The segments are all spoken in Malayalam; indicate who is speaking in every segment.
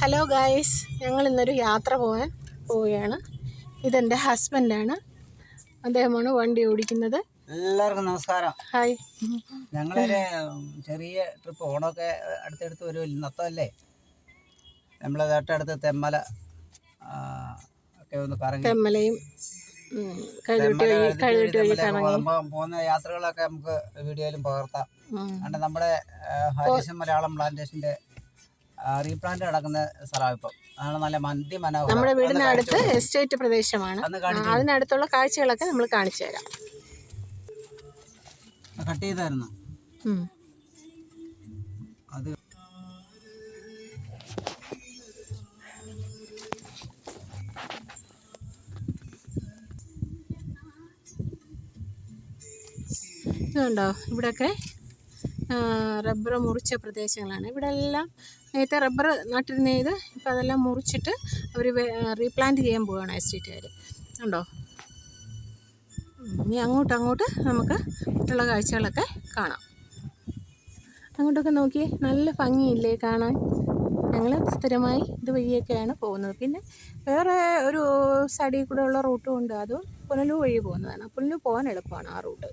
Speaker 1: ഹലോ ഗായ്സ് ഞങ്ങൾ ഇന്നൊരു യാത്ര പോകാൻ പോവുകയാണ്. ഇതെന്റെ ഹസ്ബൻഡാണ് അദ്ദേഹമാണ് വണ്ടി ഓടിക്കുന്നത്.
Speaker 2: എല്ലാവർക്കും നമസ്കാരം.
Speaker 1: ഹായ്
Speaker 2: ഞങ്ങളൊരു ചെറിയ ട്രിപ്പ് ഓണമൊക്കെ അടുത്തടുത്ത് ഒരു ഇന്നത്തല്ലേ നമ്മൾ തൊട്ടടുത്ത് തെമ്മല ഒക്കെ ഒന്ന് കറങ്ങി.
Speaker 1: തെമ്മലയും
Speaker 2: പോകുന്ന യാത്രകളൊക്കെ നമുക്ക് വീഡിയോയിലും പകർത്താം. അതുകൊണ്ട് നമ്മുടെ ഹരീഷൻ മലയാളം പ്ലാന്റേഷന്റെ റീപ്ലാന്റ് നടക്കുന്ന സ്ഥലമാണ് ഇപ്പം. അതാണ് നല്ല മന്തി മനോഹരം.
Speaker 1: നമ്മുടെ വീടിനടുത്ത് എസ്റ്റേറ്റ് പ്രദേശമാണ്. അതിനടുത്തുള്ള കാഴ്ചകളൊക്കെ നമ്മൾ കാണിച്ചു തരാം.
Speaker 2: കട്ട് ചെയ്തായിരുന്നു. അത്
Speaker 1: ഇതുണ്ടോ? ഇവിടെയൊക്കെ റബ്ബർ മുറിച്ച പ്രദേശങ്ങളാണ്. ഇവിടെ എല്ലാം നേരത്തെ റബ്ബർ നട്ടിരുന്ന ഇത് ഇപ്പോൾ അതെല്ലാം മുറിച്ചിട്ട് അവർ റീപ്ലാന്റ് ചെയ്യാൻ പോവുകയാണ് എസ്റ്റേറ്റുകാർ ഉണ്ടോ ഇനി അങ്ങോട്ട് അങ്ങോട്ട് നമുക്ക് മറ്റുള്ള കാഴ്ചകളൊക്കെ കാണാം. അങ്ങോട്ടൊക്കെ നോക്കിയേ നല്ല ഭംഗിയില്ലേ കാണാൻ? ഞങ്ങൾ സ്ഥിരമായി ഇതുവഴിയൊക്കെയാണ് പോകുന്നത്. പിന്നെ വേറെ ഒരു സൈഡിൽ കൂടെ ഉള്ള റൂട്ടും ഉണ്ട്. അതും പുനലൂർ വഴി പോകുന്നതാണ്. പുനലു പോകാൻ എളുപ്പമാണ് ആ റൂട്ട്.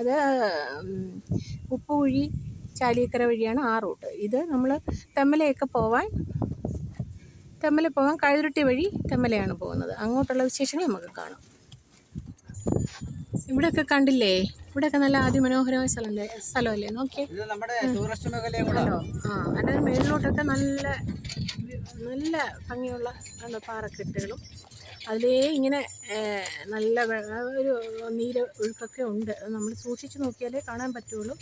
Speaker 1: അത് ഉപ്പുകുഴി ചാലിയക്കര വഴിയാണ് ആ റൂട്ട്. ഇത് നമ്മൾ തെമ്മലയൊക്കെ പോവാൻ തെമ്മല പോകാൻ കഴുരുട്ടി വഴി തെമ്മലയാണ് പോകുന്നത്. അങ്ങോട്ടുള്ള വിശേഷങ്ങൾ നമുക്ക് കാണാം. ഇവിടെയൊക്കെ കണ്ടില്ലേ? ഇവിടെയൊക്കെ നല്ല അതിമനോഹരമായ സ്ഥലമല്ലേ സ്ഥലമല്ലേ? നോക്കിയേ. കണ്ടോ? ആ അതിന്റെ മേളിലോട്ടൊക്കെ നല്ല നല്ല ഭംഗിയുള്ള പാറക്കെട്ടുകളും. അതിലേ ഇങ്ങനെ നല്ല ഒരു നീല ഒഴുക്കൊക്കെ ഉണ്ട്. നമ്മൾ സൂക്ഷിച്ച് നോക്കിയാലേ കാണാൻ പറ്റുള്ളൂ.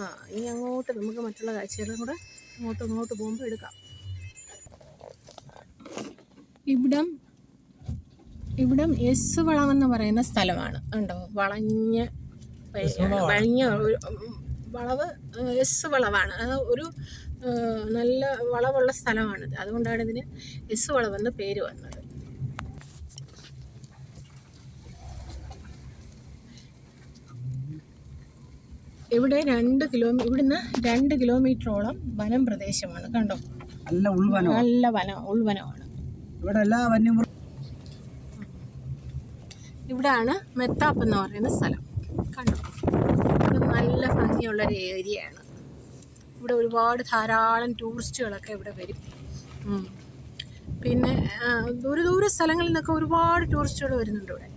Speaker 1: ആ ഇനി അങ്ങോട്ട് നമുക്ക് മറ്റുള്ള കാഴ്ചകളും കൂടെ അങ്ങോട്ടും ഇങ്ങോട്ട് പോകുമ്പോൾ എടുക്കാം. ഇവിടം ഇവിടം എസ് വളം എന്ന് പറയുന്ന സ്ഥലമാണ്. ഉണ്ടോ വളഞ്ഞ വളഞ്ഞ വളവ് യെസ് എസ് വളവാണ്. അത് ഒരു നല്ല വളവുള്ള സ്ഥലമാണിത് അതുകൊണ്ടാണ് ഇതിന് എസ് വളവെന്ന് പേര് വന്നത്. ഇവിടെ രണ്ട് കിലോ ഇവിടുന്ന് രണ്ട് കിലോമീറ്ററോളം വനം പ്രദേശമാണ് കണ്ടോ?
Speaker 2: നല്ല ഉൾവനം
Speaker 1: നല്ല വനം ഉൾവനമാണ്
Speaker 2: ഇവിടെ എല്ലാ വന്യമൃഗ
Speaker 1: ഇവിടാണ് മെത്താപ്പ് എന്ന് പറയുന്ന സ്ഥലം. കണ്ടോ? ഇത് നല്ല ഏരിയ ഏരിയയാണ്. ഇവിടെ ഒരുപാട് ധാരാളം ടൂറിസ്റ്റുകളൊക്കെ ഇവിടെ വരും. പിന്നെ ദൂരദൂര ദൂര ദൂര സ്ഥലങ്ങളിൽ നിന്നൊക്കെ ഒരുപാട് ടൂറിസ്റ്റുകൾ വരുന്നുണ്ട് ഇവിടെ.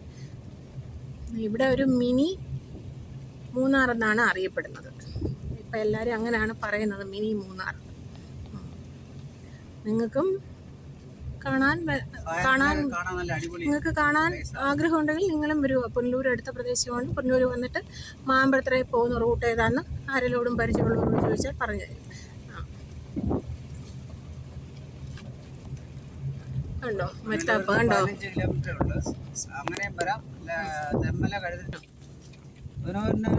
Speaker 1: ഇവിടെ ഒരു മിനി മൂന്നാർ എന്നാണ് അറിയപ്പെടുന്നത്. ഇപ്പം എല്ലാവരും അങ്ങനെയാണ് പറയുന്നത് മിനി മൂന്നാർ. നിങ്ങൾക്കും കാണാൻ കാണാൻ നിങ്ങൾക്ക് കാണാൻ ആഗ്രഹമുണ്ടെങ്കിൽ നിങ്ങളും വരുക പുനലൂർ അടുത്ത പ്രദേശമാണ് പുനലൂർ വന്നിട്ട് മാമ്പഴത്തറ പോകുന്ന റൂട്ട് ഏതാന്ന് ആരെല്ലോടും പരിചയമുള്ളവരോട് ചോദിച്ചാൽ പറഞ്ഞു തരും. കണ്ടോ? മെത്താപ്പ് കണ്ടോ?
Speaker 2: അങ്ങനെ വരാം. തെമ്മല കഴുതിട്ട് പുനൂരിന്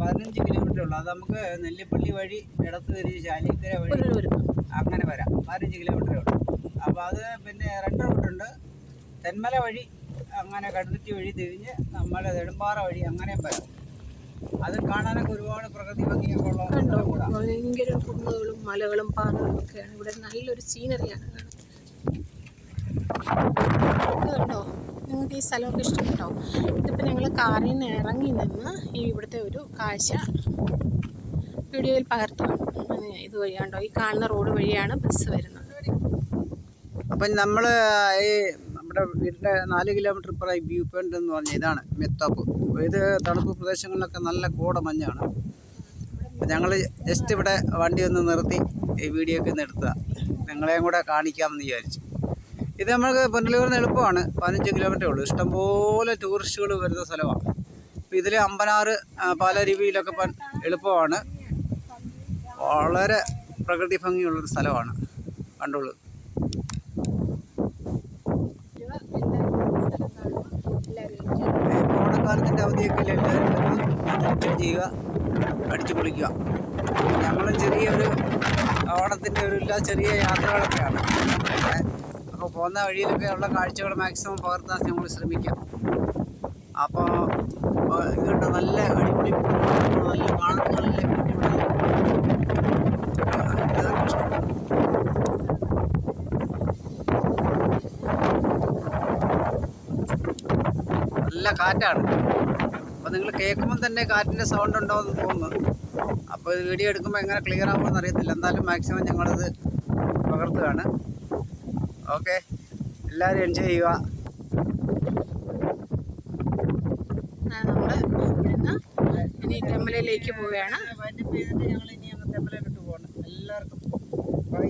Speaker 2: പതിനഞ്ച് കിലോമീറ്റർ ഉള്ളു. അത് നമുക്ക് നെല്ലിപ്പള്ളി വഴി ഇടത്ത് തിരിഞ്ഞ് ശാലിക്കര വഴി അങ്ങനെ വരാം. പതിനഞ്ച് കിലോമീറ്റർ ഉള്ളു. അപ്പോൾ അത് പിന്നെ രണ്ട് റൂട്ടുണ്ട് തെന്മല വഴി അങ്ങനെ കടുത്തി വഴി തിരിഞ്ഞ് നമ്മൾ നെടുമ്പാറ വഴി അങ്ങനെ വരാം. അത് കാണാനൊക്കെ ഒരുപാട് പ്രകൃതി ഭംഗിയൊക്കെ ഉള്ള
Speaker 1: ഭയങ്കര കുന്നുകളും മലകളും പാറകളും ഒക്കെയാണ്. ഇവിടെ നല്ലൊരു സീനറിയാണ് കണ്ടോ? നിങ്ങൾക്ക് ഈ സ്ഥലമൊക്കെ ഇഷ്ടപ്പെട്ടോ? ഇതിപ്പോൾ ഞങ്ങൾ കാറിൽ നിന്ന് ഇറങ്ങി നിന്ന് ഈ ഇവിടുത്തെ ഒരു കാഴ്ച വീഡിയോയിൽ പകർത്തുകയാണ് ഇതുവഴിയാണ്ടോ ഈ കാണുന്ന റോഡ് വഴിയാണ് ബസ് വരുന്നത്.
Speaker 2: അപ്പം നമ്മൾ ഈ നമ്മുടെ വീടിന്റെ നാല് കിലോമീറ്റർ ഇപ്പുറം വ്യൂ പോയിന്റ് എന്ന് പറഞ്ഞ ഇതാണ് മെത്തപ്പ്. ഇത് തണുപ്പ് പ്രദേശങ്ങളിലൊക്കെ നല്ല കോട മഞ്ഞാണ്. അപ്പം ഞങ്ങൾ ജസ്റ്റ് ഇവിടെ വണ്ടി ഒന്ന് നിർത്തി ഈ വീഡിയോ ഒക്കെ ഒന്ന് എടുത്തതാണ് നിങ്ങളെയും കൂടെ കാണിക്കാമെന്ന് വിചാരിച്ചു. ഇത് നമ്മൾക്ക് പുനലൂരിൽ എളുപ്പമാണ്. പതിനഞ്ച് കിലോമീറ്റർ ഉള്ളൂ. ഇഷ്ടംപോലെ ടൂറിസ്റ്റുകൾ വരുന്ന സ്ഥലമാണ്. അപ്പോൾ ഇതിൽ അമ്പനാറ് പല പാലരുവിയിലൊക്കെ എളുപ്പമാണ്. വളരെ പ്രകൃതി ഭംഗിയുള്ളൊരു സ്ഥലമാണ്. കണ്ടോളൂ. ഓണക്കാലത്തിന്റെ അവധിയൊക്കെ എല്ലാവരും ചെയ്യുക അടിച്ചു പൊളിക്കുക. ഞങ്ങളും ചെറിയൊരു ഓണത്തിന്റെ ഒരു എല്ലാ ചെറിയ യാത്രകളൊക്കെയാണ്. അപ്പോൾ പോകുന്ന വഴിയിലൊക്കെ ഉള്ള കാഴ്ചകൾ മാക്സിമം പകർത്താൻ ഞങ്ങൾ ശ്രമിക്കാം. അപ്പോൾ ഇങ്ങോട്ട് നല്ല അടിപൊളി നല്ല കാണാൻ നല്ല നല്ല കാറ്റാണ്. അപ്പോൾ നിങ്ങൾ കേൾക്കുമ്പോൾ തന്നെ കാറ്റിന്റെ സൗണ്ട് ഉണ്ടോയെന്ന് തോന്നുന്നു. അപ്പോൾ വീഡിയോ എടുക്കുമ്പോൾ എങ്ങനെ ക്ലിയർ ആകുമെന്ന് അറിയത്തില്ല. എന്തായാലും മാക്സിമം ഞങ്ങളത് പകർത്തുകയാണ്. ഓക്കെ. എല്ലാവരും എൻജോയ് ചെയ്യുക.
Speaker 1: നമ്മൾ ഇനി തെമ്മലയിലേക്ക് പോവുകയാണ്.
Speaker 2: ഞങ്ങൾ ഇനി അങ്ങ് തെമ്മലയിലോട്ട് പോകണം. എല്ലാവർക്കും ബൈ